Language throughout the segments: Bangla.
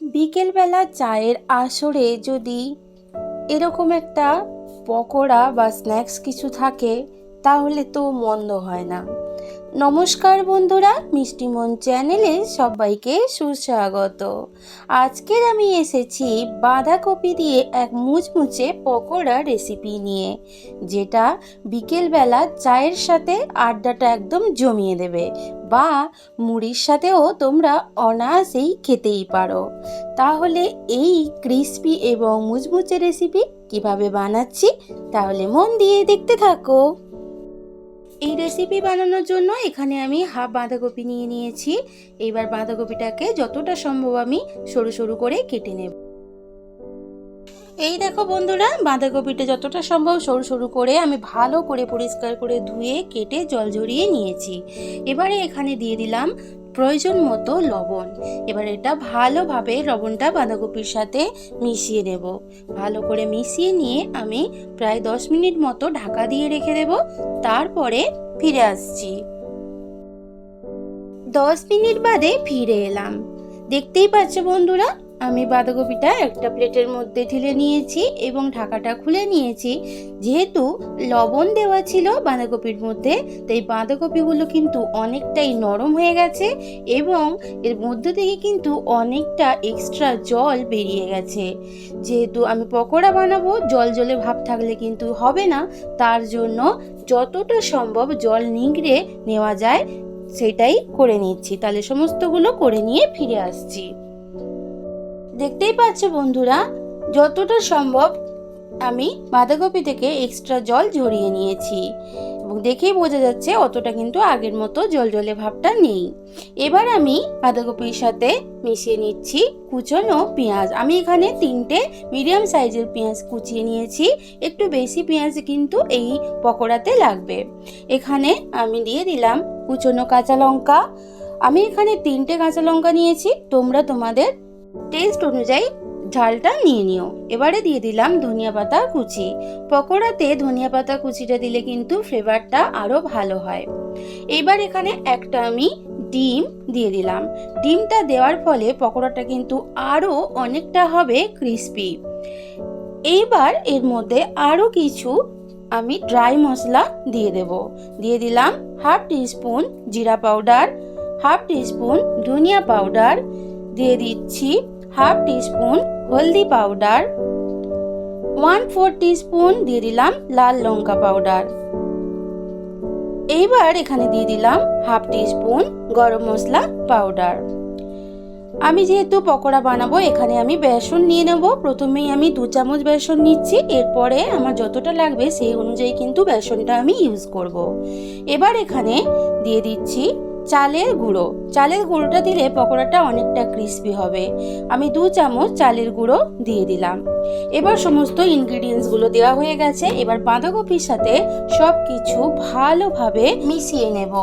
বিকেলবেলা চায়ের আসরে যদি এরকম একটা পকোড়া বা স্ন্যাক্স কিছু থাকে তাহলে তো মন্দ হয় না। নমস্কার বন্ধুরা মিষ্টিমন চ্যানেলে সবাইকে সুস্বাগত। আজকের আমি এসেছি বাঁধাকপি দিয়ে এক মুচমুচে পকোড়া রেসিপি নিয়ে, যেটা বিকেলবেলা চায়ের সাথে আড্ডাটা একদম জমিয়ে দেবে বা মুড়ির সাথেও তোমরা অনায়াসেই খেতেই পারো। তাহলে এই ক্রিস্পি এবং মুচমুচে রেসিপি কীভাবে বানাচ্ছি, তাহলে মন দিয়ে দেখতে থাকো। এই রেসিপি বানানোর জন্য এখানে আমি হাফ বাঁধাকপি নিয়ে নিয়েছি। এইবার বাঁধাকপিটাকে যতটা সম্ভব আমি সরু সরু করে কেটে নেব। এই দেখো বন্ধুরা, বাঁধাকপিটা যতটা সম্ভব সরু সরু করে আমি ভালো করে পরিষ্কার করে ধুয়ে কেটে জল ঝরিয়ে নিয়েছি। এবারে এখানে দিয়ে দিলাম প্রয়োজন মতো লবণ। এবার এটা ভালোভাবে লবণটা বাঁধাকপির সাথে মিশিয়ে দেব। ভালো করে মিশিয়ে নিয়ে আমি প্রায় দশ মিনিট মতো ঢাকা দিয়ে রেখে দেব। তারপরে ফিরে আসছি। দশ মিনিট বাদে ফিরে এলাম। দেখতেই পাচ্ছ বন্ধুরা আমি বাঁধাকপিটা একটা প্লেটের মধ্যে ঢেলে নিয়েছি এবং ঢাকাটা খুলে নিয়েছি। যেহেতু লবণ দেওয়া ছিল বাঁধাকপির মধ্যে, তাই বাঁধাকপিগুলো কিন্তু অনেকটাই নরম হয়ে গেছে এবং এর মধ্যে থেকে কিন্তু অনেকটা এক্সট্রা জল বেরিয়ে গেছে। যেহেতু আমি পকোড়া বানাবো, জল জলে ভাব থাকলে কিন্তু হবে না, তার জন্য যতটা সম্ভব জল নিংড়ে নেওয়া যায়, সেটাই করে নিচ্ছি। তাহলে সমস্তগুলো করে নিয়ে ফিরে আসছি। দেখতেই পাচ্ছ বন্ধুরা, যতটা সম্ভব আমি বাঁধাকপি থেকে এক্সট্রা জল ঝরিয়ে নিয়েছি এবং দেখেই বোঝা যাচ্ছে অতটা কিন্তু আগের মতো জল জলে ভাবটা নেই। এবার আমি বাঁধাকপির সাথে মিশিয়ে নিচ্ছি কুচনো পেঁয়াজ। আমি এখানে তিনটে মিডিয়াম সাইজের পেঁয়াজ কুচিয়ে নিয়েছি, একটু বেশি পেঁয়াজ কিন্তু এই পকোড়াতে লাগবে। এখানে আমি দিয়ে দিলাম কুচনো কাঁচা লঙ্কা। আমি এখানে তিনটে কাঁচা লঙ্কা নিয়েছি, তোমরা তোমাদের টেস্ট অনুযায়ী ঝালটা নিয়ে নিও। এবারে দিয়ে দিলাম ধনিয়া পাতা কুচি। পকোড়াতে ধনিয়া পাতা কুচিটা দিলে কিন্তু ফ্লেভারটা আরও ভালো হয়। এবার এখানে একটা আমি ডিম দিয়ে দিলাম। ডিমটা দেওয়ার ফলে পকোড়াটা কিন্তু আরও অনেকটা হবে ক্রিস্পি এইবার এর মধ্যে আরও কিছু আমি ড্রাই মশলা দিয়ে দেব। দিয়ে দিলাম হাফ টিস্পুন জিরা পাউডার হাফ টিস্পুন ধনিয়া পাউডার দিয়ে দিচ্ছি হাফ টিস্পুন হলদি পাউডার, ওয়ান ফোর টিস্পুন দিয়ে দিলাম লাল লঙ্কা পাউডার। এইবার এখানে দিয়ে দিলাম হাফ টিস্পুন গরম মশলা পাউডার। আমি যেহেতু পকোড়া বানাবো, এখানে আমি বেসন নিয়ে নেব। প্রথমেই আমি দু চামচ বেসন নিচ্ছি, এরপরে আমার যতটা লাগবে সেই অনুযায়ী কিন্তু বেসনটা আমি ইউজ করব। এবার এখানে দিয়ে দিচ্ছি চালের গুঁড়ো। চালের গুঁড়োটা দিলে পকোড়াটা অনেকটা ক্রিস্পি হবে। আমি দু চামচ চালের গুঁড়ো দিয়ে দিলাম। এবার সমস্ত ইনগ্রিডিয়েন্টসগুলো দেওয়া হয়ে গেছে। এবার বাঁধাকপির সাথে সব কিছু ভালোভাবে মিশিয়ে নেব।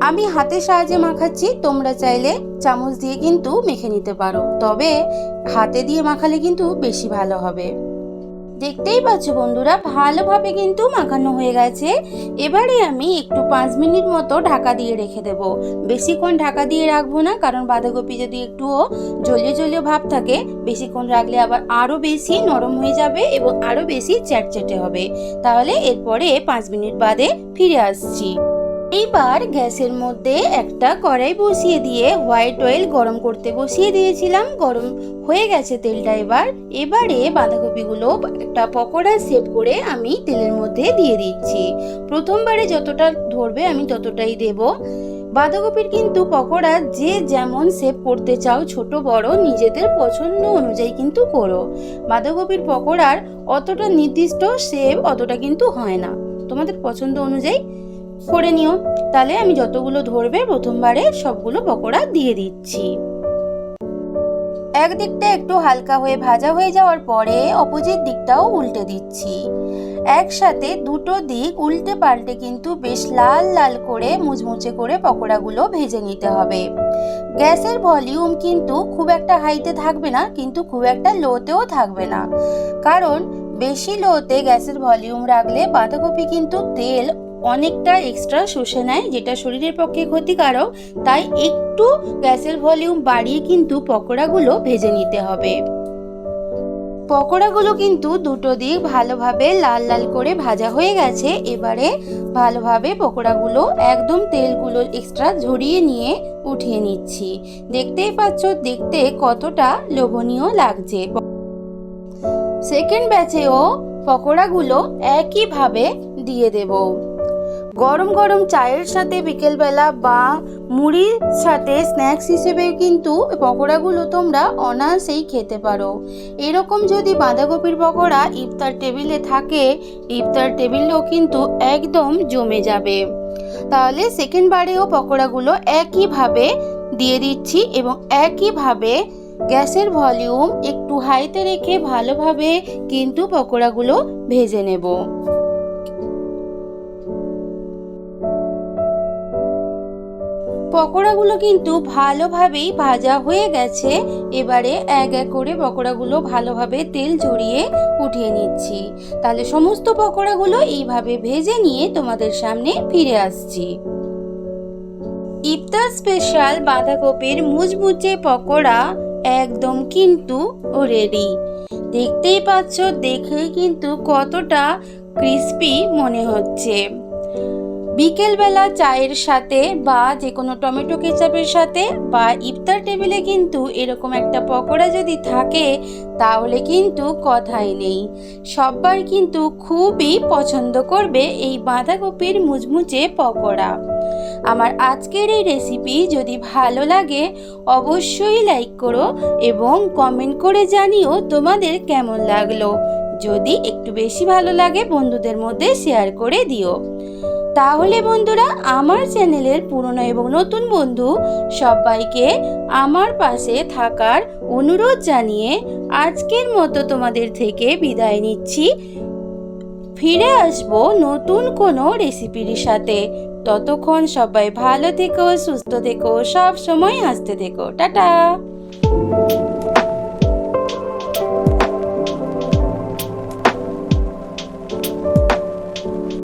আমি হাতের সাহায্যে মাখাচ্ছি। তোমরা চাইলে চামচ দিয়ে কিন্তু মেখে নিতে পারো। তবে হাতে দিয়ে মাখালে কিন্তু বেশি ভালো হবে। দেখতেই পাচ্ছ বন্ধুরা, ভালোভাবে কিন্তু মাখানো হয়ে গেছে। এবারে আমি একটু পাঁচ মিনিট মতো ঢাকা দিয়ে রেখে দেব। বেশিক্ষণ ঢাকা দিয়ে রাখব না, কারণ বাঁধাকপি যদি একটুও জলীয় জলীয় ভাব থাকে, বেশিক্ষণ রাখলে আবার আরও বেশি নরম হয়ে যাবে এবং আরও বেশি চ্যাটচেটে হবে। তাহলে এরপরে পাঁচ মিনিট বাদে ফিরে আসছি। এইবার গ্যাসের মধ্যে একটা কড়াই বসিয়ে দিয়ে হোয়াইট অয়েল গরম করতে বসিয়ে দিয়েছিলাম। গরম হয়ে গেছে তেলটা এবার। এবারে বাঁধাকপিগুলো একটা পকোড়া সেভ করে আমি তেলের মধ্যে দিয়ে দিচ্ছি। প্রথমবারে যতটা ধরবে আমি ততটাই দেব। বাঁধাকপির কিন্তু পকোড়া যে যেমন সেভ করতে চাও, ছোট, বড়, নিজেদের পছন্দ অনুযায়ী কিন্তু করো। বাঁধাকপির পকোড়ার অতটা নির্দিষ্ট সেভ অতটা কিন্তু হয় না। তোমাদের পছন্দ অনুযায়ী করে নিও। তাহলে আমি যতগুলো ধরবে প্রথমবারে সবগুলো পকোড়া দিয়ে দিচ্ছি। একদিকটা একটু হালকা হয়ে ভাজা হয়ে যাওয়ার পরে অপোজিট দিকটাও উল্টে দিচ্ছি। একসাথে দুটো দিক উল্টে পাল্টে কিন্তু বেশ লাল লাল করে মুচমুচে করে পকোড়াগুলো ভেজে নিতে হবে। গ্যাসের ভলিউম কিন্তু খুব একটা হাইতে থাকবে না, কিন্তু খুব একটা লোতেও থাকবে না। কারণ বেশি লোতে গ্যাসের ভলিউম রাখলে বাঁধাকপি কিন্তু তেল অনেকটা এক্সট্রা শুষে নেয়, যেটা শরীরের পক্ষে ক্ষতিকারক। তাই একটু গ্যাসের ভলিউম বাড়িয়ে কিন্তু পকোড়াগুলো ভেজে নিতে হবে। পকোড়াগুলো কিন্তু দুটো দিক ভালোভাবে লাল লাল করে ভাজা হয়ে গেছে। এবারে ভালোভাবে পকোড়াগুলো একদম তেলগুলো এক্সট্রা ঝরিয়ে নিয়ে উঠিয়ে নিচ্ছি। দেখতেই পাচ্ছ, দেখতে কতটা লোভনীয় লাগছে। সেকেন্ড ব্যাচেও পকোড়াগুলো একইভাবে দিয়ে দেব। গরম গরম চায়ের সাথে বিকেলবেলা বা মুড়ির সাথে স্ন্যাক্স হিসেবে কিন্তু পকোড়াগুলো তোমরা অনায়াসেই খেতে পারো। এরকম যদি বাঁধাকপির পকোড়া ইফতার টেবিলে থাকে, ইফতার টেবিলও কিন্তু একদম জমে যাবে। তাহলে সেকেন্ড বারেও পকোড়াগুলো একইভাবে দিয়ে দিচ্ছি এবং একইভাবে গ্যাসের ভলিউম একটু হাইতে রেখে ভালোভাবে কিন্তু পকোড়াগুলো ভেজে নেব। পকোড়াগুলো কিন্তু ভালোভাবেই ভাজা হয়ে গেছে। এবারে এক এক করে পকোড়াগুলো ভালোভাবে তেল ঝরিয়ে উঠিয়ে নিচ্ছি। তাহলে সমস্ত পকোড়াগুলো এইভাবে ভেজে নিয়ে তোমাদের সামনে ফিরে আসছি। ইফতার স্পেশাল বাঁধাকপির মুচমুচে পকোড়া একদম কিন্তু রেডি দেখতেই পাচ্ছ, দেখেই কিন্তু কতটা ক্রিস্পি মনে হচ্ছে। বিকেলবেলা চায়ের সাথে বা যে কোনো টমেটো কেচাপের সাথে বা ইফতার টেবিলে কিন্তু এরকম একটা পকোড়া যদি থাকে, তাহলে কিন্তু কথাই নেই। সবাই কিন্তু খুবই পছন্দ করবে এই বাঁধাকপির মুচমুচে পকোড়া। আমার আজকের এই রেসিপি যদি ভালো লাগে, অবশ্যই লাইক করো এবং কমেন্ট করে জানিও তোমাদের কেমন লাগল। যদি একটু বেশি ভালো লাগে, বন্ধুদের মধ্যে শেয়ার করে দিও। তাহলে বন্ধুরা, আমার চ্যানেলের পুরনো এবং নতুন বন্ধু সবাইকে আমার পাশে থাকার অনুরোধ জানিয়ে আজকের মতো তোমাদের থেকে বিদায় নিচ্ছি। ফিরে আসব নতুন কোনো রেসিপির সাথে। ততক্ষণ সবাই ভালো থেকো, সুস্থ থেকো সব সময় হাসতে থেকো। টাটা!